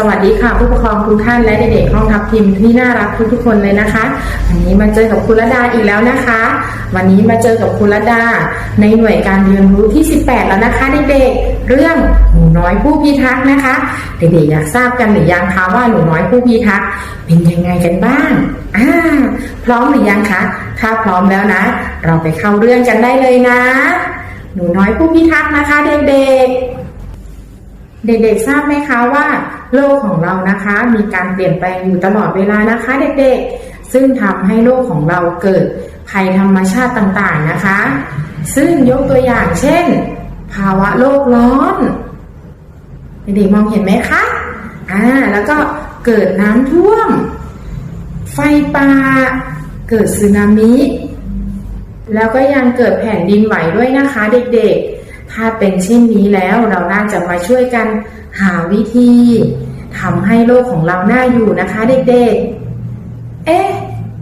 สวัสดีค่ะผู้ปกครองทุกท่านและเด็กๆห้องทับทิมที่น่ารักทุกๆคนเลยนะคะวันนี้มาเจอกับคุณระดาอีกแล้วนะคะ วันนี้มาเจอกับคุณระดา ในหน่วยการเรียนรู้ที่ 18 แล้วนะคะเด็กๆเรื่องหนูน้อยผู้พิทักษ์นะคะ เด็กๆอยากทราบกันหรือยังคะว่าหนูน้อยผู้พิทักษ์เป็นยังไงกันบ้างอ่าพร้อมหรือยังคะถ้าพร้อมแล้วนะ เราไปเข้าเรื่องกันได้เลยนะ หนูน้อยผู้พิทักษ์นะคะเด็กๆ เด็กๆทราบไหมคะว่า โลกของเรานะคะมีการเปลี่ยนแปลงอยู่ตลอดเวลานะคะเด็กๆ ซึ่งทำให้โลกของเราเกิดภัยธรรมชาติต่างๆนะคะ ซึ่งยกตัวอย่างเช่น ภาวะโลกร้อน เด็กๆมองเห็นไหมคะอ่าแล้วก็เกิดน้ำท่วม ไฟป่าเกิดสึนามิ แล้วก็ยังเกิดแผ่นดินไหวด้วยนะคะเด็กๆ ถ้าเป็นเช่นนี้แล้วเราน่าจะมาช่วยกันหาวิธีทำให้โลกของเราน่าอยู่นะคะเด็กๆ เอ๊ะ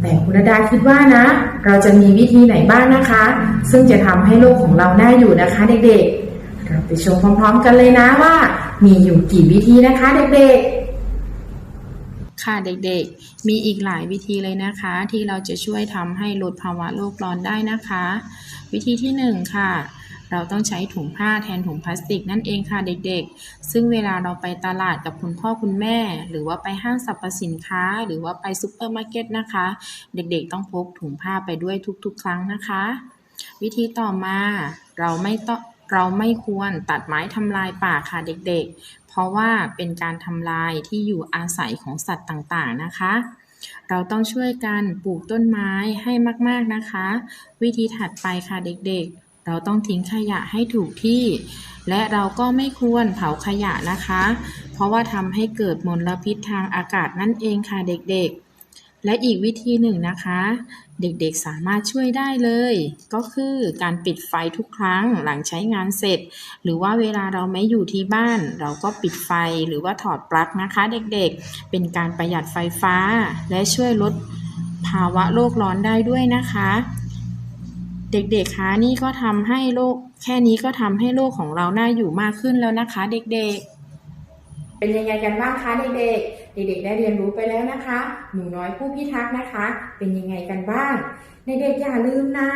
แต่คุณดาคิดว่านะ เราจะมีวิธีไหนบ้างนะคะ ซึ่งจะทำให้โลกของเราน่าอยู่นะคะเด็กๆ เราไปชมพร้อมๆ กันเลยนะว่า มีอยู่กี่วิธีนะคะเด็กๆค่ะเด็กๆ มีอีกหลายวิธีเลยนะคะ ที่เราจะช่วยทำให้ลดภาวะโลกร้อนได้นะคะ วิธีที่หนึ่งค่ะ เราต้องใช้ถุงผ้าแทนถุงพลาสติกนั่นเองค่ะเด็กๆ ซึ่งเวลาเราไปตลาดกับคุณพ่อคุณแม่ หรือว่าไปห้างสรรพสินค้า หรือว่าไปซูเปอร์มาร์เก็ตนะคะ เด็กๆ ต้องพกถุงผ้าไปด้วยทุกๆ ครั้งนะคะ วิธีต่อมาเราไม่ต้องเราไม่ควรตัดไม้ทำลายป่าค่ะเด็กๆ เพราะว่าเป็นการทำลายที่อยู่อาศัยของสัตว์ต่างๆนะคะ เราต้องช่วยกันปลูกต้นไม้ให้มากๆนะคะ วิธีถัดไปค่ะเด็กๆ เราต้องทิ้งขยะให้ถูกที่ และเราก็ไม่ควรเผาขยะนะคะ เพราะว่าทำให้เกิดมลพิษทางอากาศนั่นเองค่ะเด็กๆ และอีกวิธีหนึ่งนะคะ เด็กๆสามารถช่วยได้เลย ก็คือการปิดไฟทุกครั้งหลังใช้งานเสร็จ หรือว่าเวลาเราไม่อยู่ที่บ้าน เราก็ปิดไฟหรือว่าถอดปลั๊กนะคะ เด็กๆ เป็นการประหยัดไฟฟ้าและช่วยลดภาวะโลกร้อนได้ด้วยนะคะ เด็กๆคะนี่ก็ทำให้โลก แค่นี้ก็ทำให้โลกของเราน่าอยู่มากขึ้นแล้วนะคะ เด็กๆเป็นยังไงกันบ้างคะเด็กๆ เด็กๆได้เรียนรู้ไปแล้วนะคะ หนูน้อยผู้พิทักษ์นะคะ เป็นยังไงกันบ้าง เด็กๆอย่าลืมนะ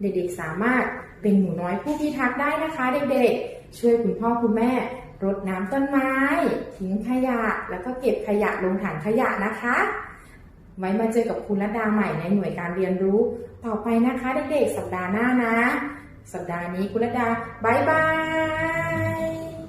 เด็กๆสามารถเป็นหนูน้อยผู้พิทักษ์ได้นะคะ เด็กๆ ช่วยคุณพ่อคุณแม่รดน้ำต้นไม้ ทิ้งขยะ แล้วก็เก็บขยะลงถังขยะนะคะ ไว้มาเจอกับคุณรัตดาใหม่ในหน่วยการเรียนรู้ ต่อไปนะคะเด็กๆสัปดาห์หน้านะ สัปดาห์นี้คุณรัตดาบายบาย